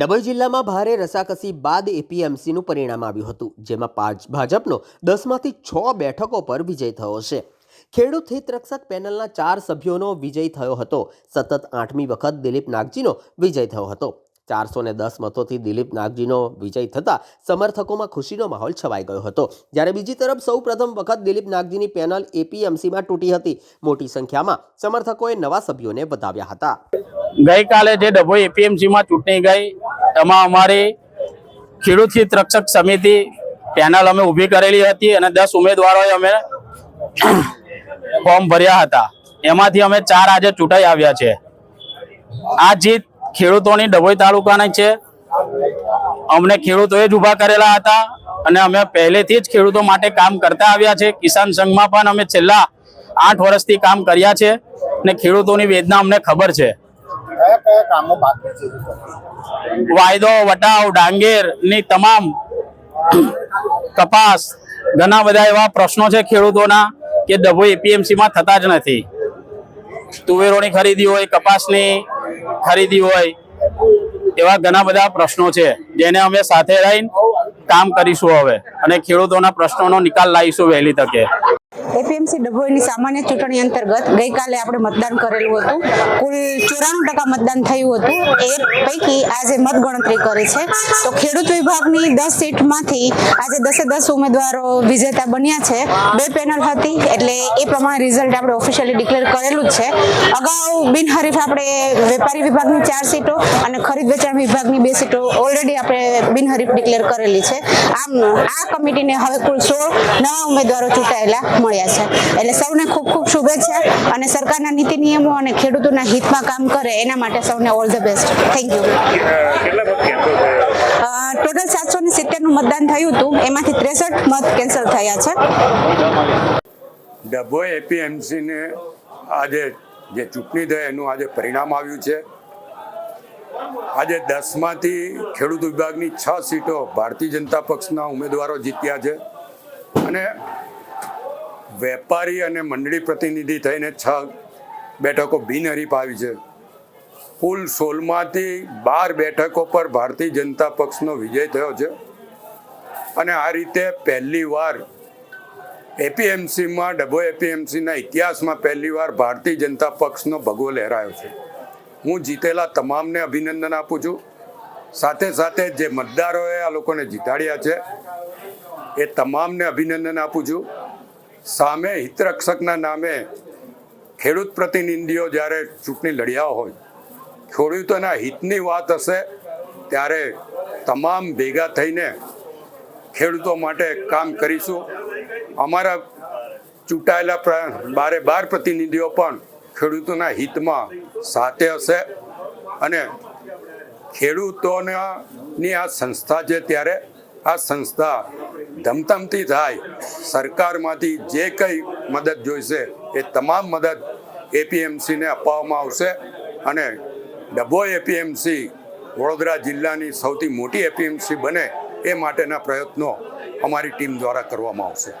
ડભોઈ જિલ્લામાં ભારે રસાકસી બાદ એપીએમસીનું પરિણામ આવ્યું હતું, જેમાં પાંચ ભાજપનો દસમાંથી છ બેઠકો પર વિજય થયો છે. ખેડૂત હિત પેનલના ચાર સભ્યોનો વિજય થયો હતો. સતત આઠમી વખત દિલીપ નાગજીનો વિજય થયો હતો. ચારસો ને દસ મતોથી દિલીપ નાગજીનો વિજય થતાં સમર્થકોમાં ખુશીનો માહોલ છવાઈ ગયો હતો. જ્યારે બીજી તરફ સૌ પ્રથમ વખત દિલીપ નાગજીની પેનલ એપીએમસીમાં તૂટી હતી. મોટી સંખ્યામાં સમર્થકોએ નવા સભ્યોને વધાવ્યા હતા. ગઈકાલે જે ડભોઈ એપીએમસીમાં ચૂંટણી ગઈ એમાં અમારી ખેડૂત હિત રક્ષક સમિતિ પેનલ અમે ઊભી કરેલી હતી અને દસ ઉમેદવારોએ અમે ફોર્મ ભર્યા હતા. એમાંથી અમે ચાર આજે ચૂંટાઈ આવ્યા છે. આ જીત ખેડૂતોની ડભોઈ તાલુકાની છે. અમને ખેડૂતોએ જ ઊભા કરેલા હતા અને અમે પહેલેથી જ ખેડૂતો માટે કામ કરતા આવ્યા છે. કિસાન સંઘમાં પણ અમે છેલ્લા આઠ વર્ષથી કામ કર્યા છે અને ખેડૂતોની વેદના અમને ખબર છે. કયા કામો બાકી છે? વાયદો, વટાવ, ડાંગેરની તમામ કપાસ, ઘણા બધા એવા પ્રશ્નો છે ખેડૂતોના કે ડભો એપીએમસી માં થતા જ નથી. તુવેરોની ખરીદી હોય, કપાસની ખરીદી હોય, એવા ઘણા બધા પ્રશ્નો છે, જેને અમે સાથે રહીને કામ કરીશું હવે અને ખેડૂતોના પ્રશ્નોનો નિકાલ લાવીશું વહેલી તકે. એપીએમસી ડભોઈની સામાન્ય ચૂંટણી અંતર્ગત ગઈકાલે આપણે મતદાન કરેલું હતું. કુલ ચોરાણું ટકા મતદાન થયું હતું. એ પૈકી આજે મતગણતરી કરે છે. તો ખેડૂત વિભાગની દસ સીટમાંથી આજે દસે દસ ઉમેદવારો વિજેતા બન્યા છે. બે પેનલ હતી, એટલે એ પ્રમાણે રિઝલ્ટ આપણે ઓફિશિયલી ડિક્લેર કરેલું છે. અગાઉ બિનહરીફ આપણે વેપારી વિભાગની ચાર સીટો અને ખરીદ વેચાણ વિભાગની બે સીટો ઓલરેડી આપણે બિનહરીફ ડિક્લેર કરેલી છે. આમ આ કમિટીને હવે કુલ સોળ નવા ઉમેદવારો ચૂંટાયેલા મળ્યા છે. એટલે સૌને ખૂબ ખૂબ શુભેચ્છા અને સરકારના નીતિ નિયમો અને ખેડૂતોના હિતમાં કામ કરે એના માટે સૌને all the best. Thank you total સાતસો ને સિત્તેરનું મતદાન થયું હતું. એમાંથી ત્રેસઠ મત કેન્સલ થયા છે. ડભોઈ એપીએમસીને આજે જે ચૂંટણી થઈ એનું આજે પરિણામ આવ્યું છે. આજે દસમાંથી ખેડૂત વિભાગની છ સીટો ભારતીય જનતા પક્ષના ઉમેદવારો જીત્યા છે. અને વેપારી અને મંડળી પ્રતિનિધિ થઈને છ બેઠકો બિનહરીફ આવી છે. કુલ સોળમાંથી બાર બેઠકો પર ભારતીય જનતા પક્ષનો વિજય થયો છે. અને આ રીતે પહેલી વાર એપીએમસીમાં ડબો એપીએમસીના ઇતિહાસમાં પહેલીવાર ભારતીય જનતા પક્ષનો ભગવો લહેરાયો છે. હું જીતેલા તમામને અભિનંદન આપું છું. સાથે સાથે જે મતદારોએ આ લોકોને જીતાડ્યા છે, એ તમામને અભિનંદન આપું છું. સામે હિતરક્ષકના નામે ખેડૂત પ્રતિનિધિઓ જ્યારે ચૂંટણી લડ્યા હોય ખેડૂતોના હિતની વાત હશે, ત્યારે તમામ ભેગા થઈને ખેડૂતો માટે કામ કરીશું. અમારા ચૂંટાયેલા બારે બાર પ્રતિનિધિઓ પણ ખેડૂતોના હિતમાં સાથે હશે અને ખેડૂતોની આ સંસ્થા છે ત્યારે આ સંસ્થા ધમધમતી થાય. સરકારમાંથી જે કંઈ મદદ જોઈશે એ તમામ મદદ એપીએમસીને અપાવવામાં આવશે અને ડભોઈ એપીએમસી વડોદરા જિલ્લાની સૌથી મોટી એપીએમસી બને એ માટેના પ્રયત્નો અમારી ટીમ દ્વારા કરવામાં આવશે.